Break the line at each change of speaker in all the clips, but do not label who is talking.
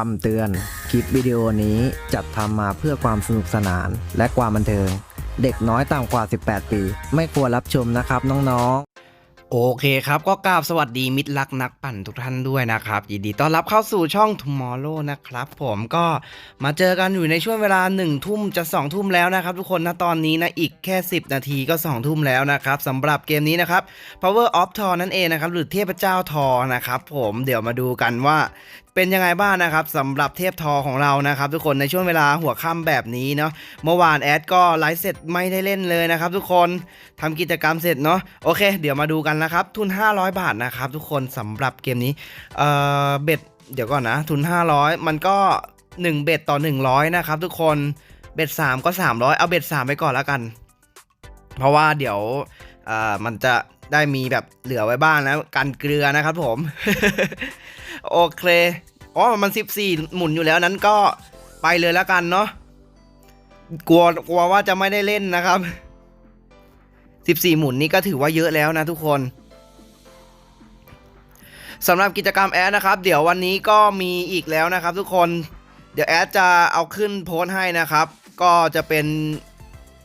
คำเตือน คลิปวิดีโอนี้จัดทำมาเพื่อความสนุกสนานและความบันเทิง เด็กน้อยต่ำกว่า 18 ปี ไม่ควรรับชมนะครับน้องๆ
โอเคครับก็กราบสวัสดีมิตรรักนักปั่นทุกท่านด้วยนะครับ ยินดีต้อนรับเข้าสู่ช่อง Tomorrow นะครับผมก็มาเจอกันอยู่ในช่วงเวลา 1 ทุ่มจะ 2 ทุ่มแล้วนะครับ ทุกคนนะตอนนี้นะอีกแค่ 10 นาทีก็ 2 ทุ่มแล้วนะครับสำหรับเกมนี้นะครับ Power of Thor นั่นเองนะครับหรือเทพเจ้าทอนะครับผมเดี๋ยวมาดูกันว่า เป็นยังไงบ้างนะครับสำหรับเทพทอของเรานะครับทุกคนในช่วงเวลาหัวค่ำแบบนี้เนาะเมื่อวานแอดก็ไลฟ์เสร็จไม่ได้เล่นเลยนะครับทุกคนทำกิจกรรมเสร็จเนาะโอเค เดี๋ยวมาดูกันนะครับทุน 500 บาทนะครับทุกคนสำหรับเกมนี้เอ่อเบ็ดเดี๋ยวก่อนนะทุน 500 มันก็ 1 เบ็ดต่อ 100 นะครับทุกคนเบ็ด3ก็ 300 เอาเบ็ด3ไปก่อนแล้วกัน เพราะว่าเดี๋ยวเอ่อมันจะได้มีแบบเหลือไว้บ้างนะกันเกลือนะครับผม โอเคอ๋อมัน 14 หมุนอยู่แล้วนั้นก็ไปเลยแล้วกันเนาะกลัวกลัวว่าจะไม่ได้เล่นนะครับ 14 หมุนนี่ก็ถือว่าเยอะแล้วนะทุกคนสำหรับกิจกรรมแอดนะครับ เดี๋ยววันนี้ก็มีอีกแล้วนะครับ ทุกคนเดี๋ยวแอดจะเอาขึ้นโพสต์ให้นะครับ ก็จะเป็น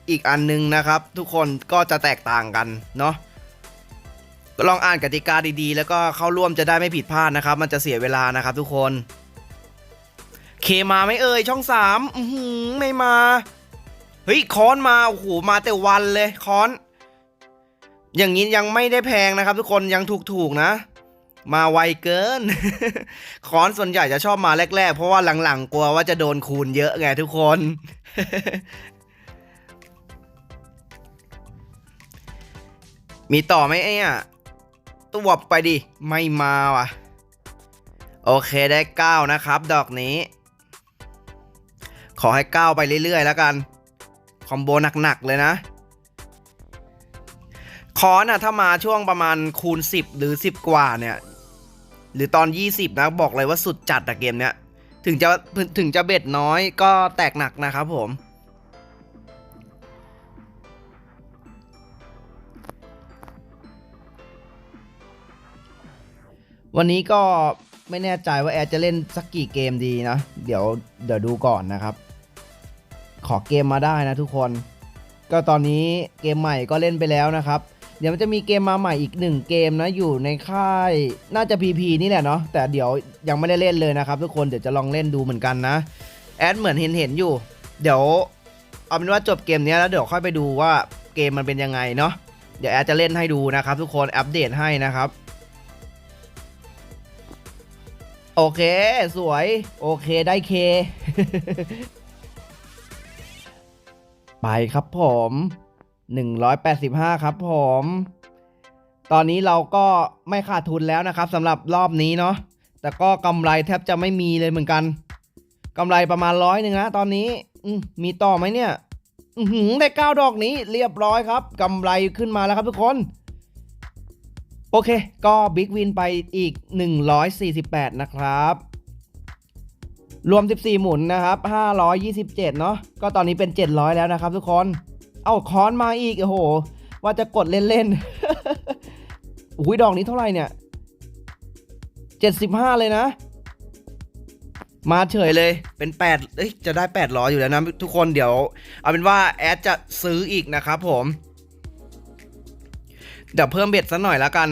อีกอันนึงนะครับ ทุกคนก็จะแตกต่างกันเนาะ ลองอ่านกติกาดีๆ แล้วก็เข้าร่วมจะได้ไม่ผิดพลาดนะครับ มันจะเสียเวลานะครับทุกคน เคมาไม่เอ่ยช่องสามไม่มา เฮ้ยคอนมาโอ้โหมาแต่วันเลยคอน อย่างนี้ยังไม่ได้แพงนะครับ ทุกคนยังถูกๆนะ มาไวเกิน คอนส่วนใหญ่จะชอบมาแรก ๆ เพราะว่าหลังๆกลัวว่าจะโดนคูณเยอะไงทุกคนมีต่อไหมไอ้เนี่ย ตัวบไปดิ ไม่มาว่ะ โอเคได้ 9 นะครับ ดอกนี้ ขอให้ 9 ไปเรื่อยๆ แล้วกัน คอมโบหนัก ๆ เลยนะคอนอะถ้ามาช่วงประมาณคูณ 10 หรือ 10 กว่าเนี่ย หรือตอน 20 นะ บอกเลยว่าสุดจัดอะเกมเนี้ย ถึงจะถึงจะเบ็ดน้อยก็แตกหนักนะครับผม วันนี้ก็ไม่แน่ใจว่าแอดจะเล่นสักกี่เกมดีนะ เดี๋ยวเดี๋ยวดูก่อนนะครับ ขอเกมมาได้นะทุกคน ก็ตอนนี้เกมใหม่ก็เล่นไปแล้วนะครับ เดี๋ยวมันจะมีเกมมาใหม่อีกหนึ่งเกมนะอยู่ในค่ายน่าจะ PP นี่แหละเนาะแต่เดี๋ยวยังไม่ได้เล่นเลยนะครับ ทุกคนเดี๋ยวจะลองเล่นดูเหมือนกันนะแอดเหมือนเห็นเห็นอยู่ เดี๋ยวเอาเป็นว่าจบเกมนี้แล้วเดี๋ยวค่อยไปดูว่าเกมมันเป็นยังไงเนาะเดี๋ยวแอดจะเล่นให้ดูนะครับ ทุกคนอัปเดตให้นะครับ โอเค สวย โอเคได้เค ไปครับผม 185 ครับผม ตอนนี้เราก็ไม่ขาดทุนแล้วนะครับสำหรับรอบนี้เนาะแต่ก็กำไรแทบจะไม่มีเลยเหมือนกันกำไรประมาณร้อยหนึ่งนะตอนนี้มีต่อไหมเนี่ยได้เก้าดอกนี้เรียบร้อยครับกำไรขึ้นมาแล้วครับทุกคน โอเค ก็บิ๊กวินไปอีก 148 นะครับ รวม 14 หมุนนะครับ 527 เนาะก็ตอนนี้เป็น 700 แล้วนะครับทุกคน เอาคอนมาอีก โอ้โห ว่าจะกดเล่นๆอุ้ยดอกนี้เท่าไหร่เนี่ย 75 เลยนะ มาเฉยเลยเป็น8เอ้ยจะได้ 800 อยู่แล้วนะทุกคนเดี๋ยว เอาเป็นว่าแอดจะซื้ออีกนะครับผม เดี๋ยวเพิ่มเบ็ดสักหน่อยแล้วกัน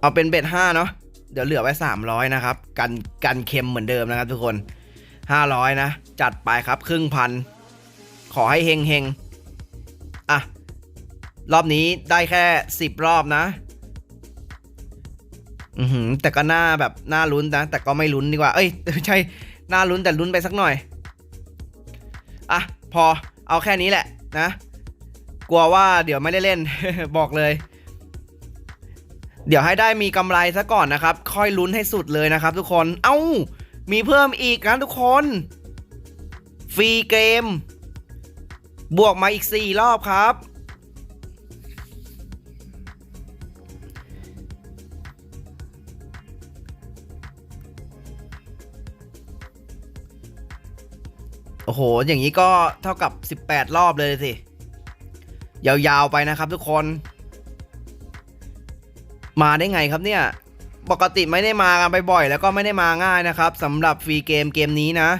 เอาเป็นเบ็ดห้าเนาะเดี๋ยวเหลือไว้สามร้อยนะครับ กันกันเค็มเหมือนเดิมนะครับทุกคนห้าร้อยนะ จัดไปครับครึ่งพัน ขอให้เฮงเฮงอะ รอบนี้ได้แค่สิบรอบนะ อือหือ แต่ก็น่าแบบน่าลุ้นนะ แต่ก็ไม่ลุ้นดีกว่า เอ้ยไม่ใช่น่าลุ้นแต่ลุ้นไปสักหน่อย อะ พอเอาแค่นี้แหละนะ กลัวว่าเดี๋ยวไม่ได้เล่น บอกเลย เดี๋ยวให้ได้มีกำไรซะก่อนนะครับ ค่อยลุ้นให้สุดเลยนะครับ ทุกคน เอ้า มีเพิ่มอีกนะทุกคน ฟรีเกม บวกมาอีก 4 รอบครับ โอ้โห อย่างนี้ก็เท่ากับ 18 รอบเลยสิ ยาวๆไปนะครับทุกคน มาได้ไงครับเนี่ย ปกติไม่ได้มากันบ่อยๆแล้วก็ไม่ได้มาง่ายนะครับสำหรับฟรีเกมเกมนี้นะ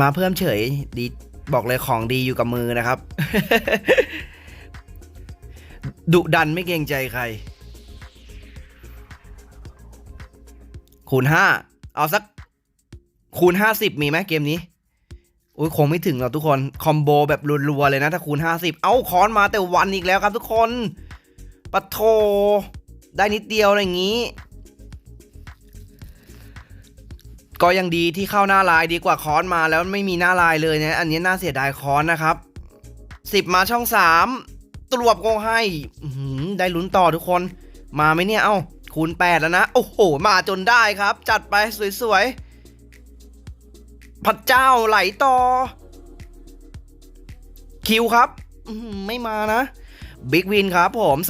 มาเพิ่มเฉยดีบอกเลยของดีอยู่กับมือนะครับ ดุดันไม่เกรงใจใคร คูณห้าเอาสักคูณห้าสิบมีไหมเกมนี้ อุ้ยคงไม่ถึงหรอกทุกคนคอมโบแบบรัวๆเลยนะถ้าคูณ 50 เอ้าคอนมาแต่วันอีกแล้วครับทุกคนปะโทได้นิดเดียวอะไรอย่างนี้ ก็ยังดีที่เข้าหน้าลายดีกว่าคอนมาแล้วไม่มีหน้าลายเลยนะอันนี้น่าเสียดายคอนนะครับ 10 มาช่อง 3 ตรวบก็ให้ได้ลุ้นต่อทุกคน มาไหมเนี่ยเอ้าคูณ 8 แล้วนะ โอ้โห มาจนได้ครับ จัดไปสวยๆ พระเจ้าไหลต่อ คิวครับไม่มานะบิ๊กวินครับผม 220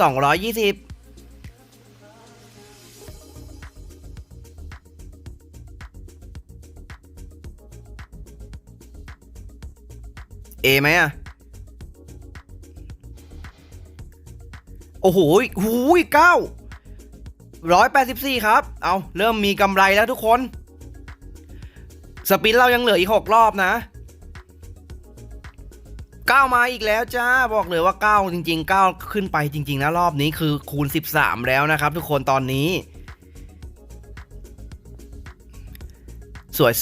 เอไหมอะ โอ้โหหูยเก้าร้อยแปดสิบสี่ครับ เอาเริ่มมีกำไรแล้วทุกคน สปินเรายังเหลืออีกหกรอบนะเก้ามาอีกแล้วจ้าบอกเลยว่าเก้าจริงๆเก้าขึ้นไปจริง ๆ นะ รอบนี้คือคูณ 13 แล้วนะครับ ทุกคนตอนนี้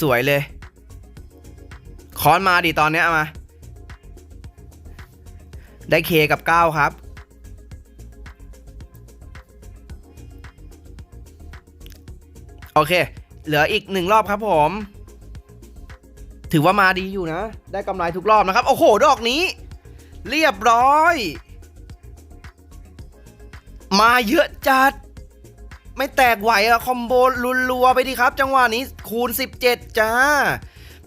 สวย ๆ เลย คอนมาดิตอนเนี้ยมา ได้เคกับ 9 ครับ โอเค เหลืออีกหนึ่งรอบครับผม ถือว่ามาดีอยู่นะ ได้กำไรทุกรอบนะครับ โอ้โห ดอกนี้ เรียบร้อย มาเยอะจัด ไม่แตกไหวอะคอมโบรัวๆไปดีครับ จังหวะนี้คูณ 17 จ้า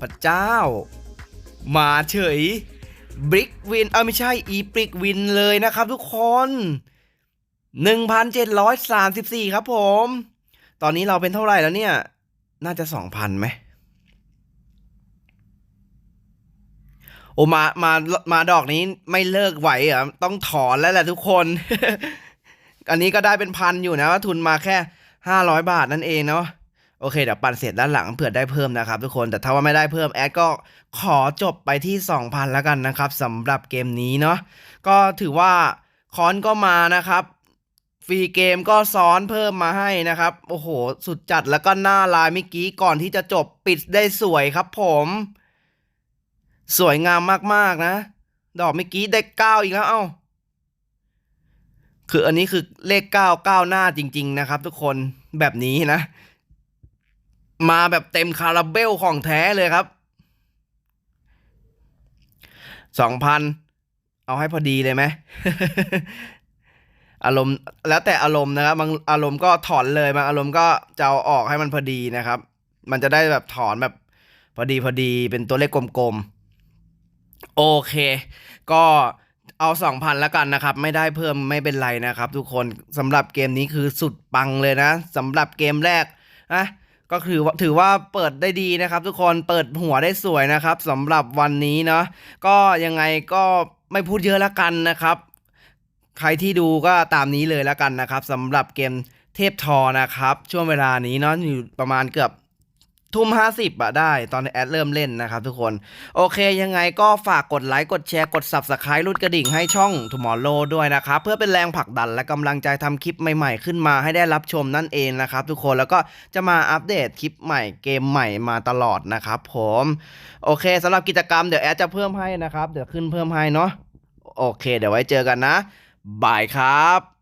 พระเจ้า มาเฉยบริกวิน เออไม่ใช่ อีปริกวินเลยนะครับทุกคน 1,734 ครับผม ตอนนี้เราเป็นเท่าไหร่แล้วเนี่ย น่าจะ 2,000ไหม อ้มามามาดอกนี้ไม่เลิกไหวเหรอะต้องถอนแล้วแหละทุกคน อันนี้ก็ได้เป็นพันอยู่นะว่าทุนมาแค่500บาทนั่นเองเนาะโอเคเดี๋ยวปั่นเสร็จด้านหลังเผื่อได้เพิ่มนะครับทุกคนแต่ถ้าว่าไม่ได้เพิ่มแอดก็ขอจบไปที่ 2,000 แล้วกันนะครับสำหรับเกมนี้เนาะก็ถือว่าคอนก็มานะครับฟรีเกมก็ซ้อนเพิ่มมาให้นะครับ โอ้โห สุดจัดแล้วก็หน้าลายเมื่อกี้ก่อนที่จะจบปิดได้สวยครับผม สวยงามมากๆนะ ดอกเมื่อกี้ได้เก้าอีกแล้วเอ้า คืออันนี้คือเลขเก้าเก้าหน้าจริง ๆ นะครับ ทุกคนแบบนี้นะ มาแบบเต็มคาราเบลของแท้เลยครับสองพันเอาให้พอดีเลยไหมอารมณ์แล้วแต่อารมณ์นะครับบางอารมณ์ก็ถอนเลยบางอารมณ์ก็จะเอาออกให้มันพอดีนะครับ มันจะได้แบบถอนแบบพอดีพอดีเป็นตัวเลขกลมๆ โอเค ก็เอาสองพันแล้วกันนะครับ ไม่ได้เพิ่มไม่เป็นไรนะครับ ทุกคนสำหรับเกมนี้คือสุดปังเลยนะสำหรับเกมแรกนะก็คือว่าถือว่าเปิดได้ดีนะครับ ทุกคนเปิดหัวได้สวยนะครับสำหรับวันนี้เนาะก็ยังไงก็ไม่พูดเยอะแล้วกันนะครับ ใครที่ดูก็ตามนี้เลยแล้วกันนะครับสำหรับเกมเทพทอนะครับ ช่วงเวลานี้เนาะอยู่ประมาณเกือบ ทุ่มห้าสิบอะได้ตอนแอดเริ่มเล่นนะครับทุกคน โอเคยังไงก็ฝากกดไลค์ กดแชร์กด Subscribe รุดกระดิ่งให้ช่อง Tomorrow ด้วยนะครับ เพื่อเป็นแรงผลักดันและกำลังใจทำคลิปใหม่ๆ ขึ้นมาให้ได้รับชมนั่นเองนะครับทุกคนแล้วก็จะมาอัปเดตคลิปใหม่เกมใหม่มาตลอดนะครับผมโอเคสำหรับกิจกรรมเดี๋ยวแอดจะเพิ่มให้นะครับ เดี๋ยวขึ้นเพิ่มให้เนาะโอเค เดี๋ยวไว้เจอกันนะบายครับ